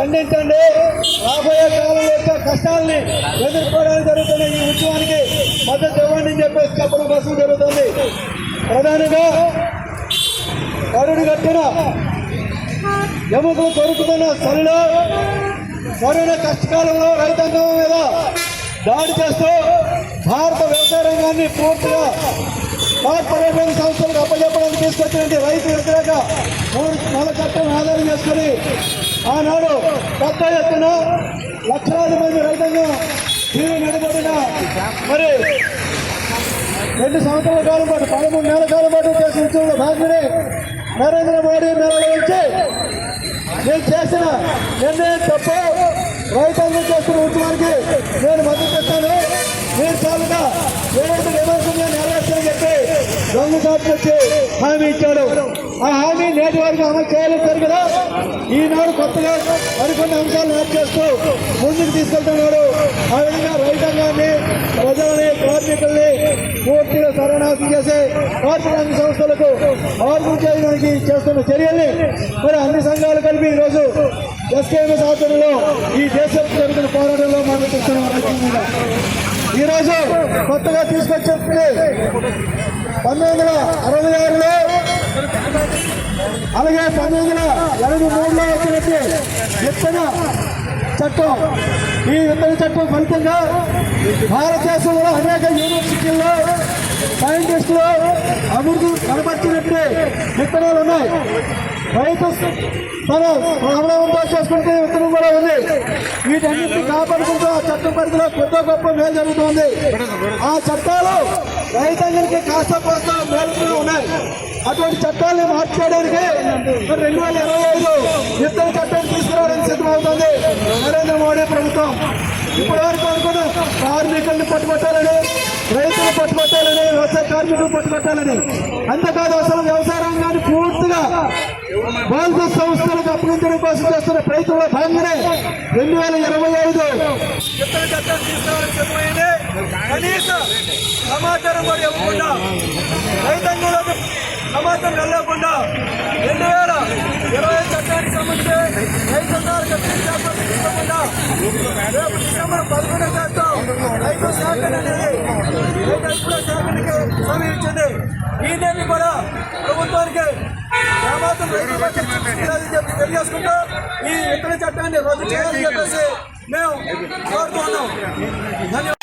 ఖండించండి. రాబోయే కాలం యొక్క కష్టాలని ఎదుర్కోవడానికి జరుగుతున్న ఈ ఉద్యమానికి మద్దతు ఇవ్వండి అని చెప్పేసి చెప్పడం కోసం జరుగుతుంది. ప్రధానంగా కరుడు కట్టిన ఎముకలు కొరుకుతున్న సరిలో కరోనా కష్టకాలంలో రైతాంగం మీద దాడి చేస్తూ భారత వ్యవసాయ రంగాన్ని పూర్తిగా కార్పొరేషన్ సంస్థలకు అప్పచెప్పడానికి తీసుకొచ్చినటువంటి రైతు వ్యతిరేక మూడు నెల చట్టం ఆధారం చేసుకుని ఆనాడు పెద్ద ఎత్తున లక్షలాది మంది రైతులను తీరు నిలబడిన మరి రెండు సంవత్సరాల కాలం పాటు పదమూడు నెలల కాలం పాటు చేసిన ఉద్యమంలో భాగంగానే నరేంద్ర మోడీ మేళలో వచ్చి నేను చేసిన నిర్ణయం తప్ప రైతాంగం చేస్తున్న ఉద్యమానికి నేను మద్దతు ఇస్తాను. మీరు చాలుగా ఏదైతే నిబంధన నెరవేర్చని చెప్పి దొంగ సాటి వచ్చి హామీ ఇచ్చాడు. ఆ హామీ నేటి వరకు అమలు చేయలేదు కదా. ఈనాడు కొత్తగా మరికొన్ని అంశాలు యాడ్ చేస్తూ ముందుకు తీసుకెళ్తున్నాడు ఆ విధంగా రైతాంగాన్ని ప్రజల్ని కార్మికుల్ని పూర్తిగా సర్వనాశం చేసే కార్మిక సంస్థలకు ఆర్థిక చేయడానికి చేస్తున్న చర్యల్ని మరి అన్ని సంఘాలు కలిపి ఈరోజు ఎస్కేఎంఎస్ ఆధ్వర్యంలో ఈ దేశం జరుగుతున్న పోరాటంలో మనం చూస్తున్నాం. ఈరోజు ఈ రోజు కొత్తగా తీసుకొచ్చింది పంతొమ్మిది వందల అరవై ఆరులో అలాగే పంతొమ్మిది వందల ఎనభై మూడులో వచ్చినట్టు విత్తన చట్టం. ఈ విత్తన చట్టం ఫలితంగా భారతదేశంలో అనేక యూనివర్సిటీల్లో సైంటిస్టులు అభివృద్ధి కనబర్చినట్టు విత్తనాలు ఉన్నాయి. రైతు తన అవలంబం చేసుకుంటే విత్తనం కూడా ఉంది. వీటన్నిటిని కాపాడుకుంటూ ఆ చట్టం పరిధిలో పెద్ద గొప్ప మేలు జరుగుతుంది. ఆ చట్టాలు రైతాంగానికి కాస్త కోస్త మేలుగా ఉన్నాయి. అటువంటి చట్టాలను మార్చేయడానికి రెండు వేల ఇరవై ఐదు విత్తన చట్టాన్ని తీసుకురావడానికి సిద్ధమవుతుంది. నరేంద్ర మోడీ ప్రభుత్వం. ఇప్పుడు వరకు అనుకున్న కార్మికుల్ని పట్టుబట్టాలని రైతులు పట్టుబట్టాలని వ్యవసాయ కార్మికులు పట్టుబట్టాలని. అంతేకాదు అసలు వ్యవసాయ రంగం బాధిత సంస్థలకు అప్పగించడం కోసం చేస్తున్న ప్రయత్నంలో భాగంగానే రెండు వేల ఇరవై ఐదు కనీస సమాచారం కూడా ఇవ్వకుండా రైతాంగంలోకి సమాచారం వెళ్ళకుండా రెండు వేల ఇరవై ఐదు చట్టానికి సంబంధించి రైతు సంఘాలకు తీసుకోకుండా రేపు డిసెంబర్ పదకొండో చేస్తాం రైతు సేకరణ అనేది రైతు సమయం ఇచ్చింది. ఈ కూడా ప్రభుత్వానికి ఏమాత్రం రైతుల తెలియజేసుకుంటూ ఈ ఇతర చట్టాన్ని రద్దు చేయాలని చెప్పేసి మేము కోరుతున్నాం ధన్యవాదాలు.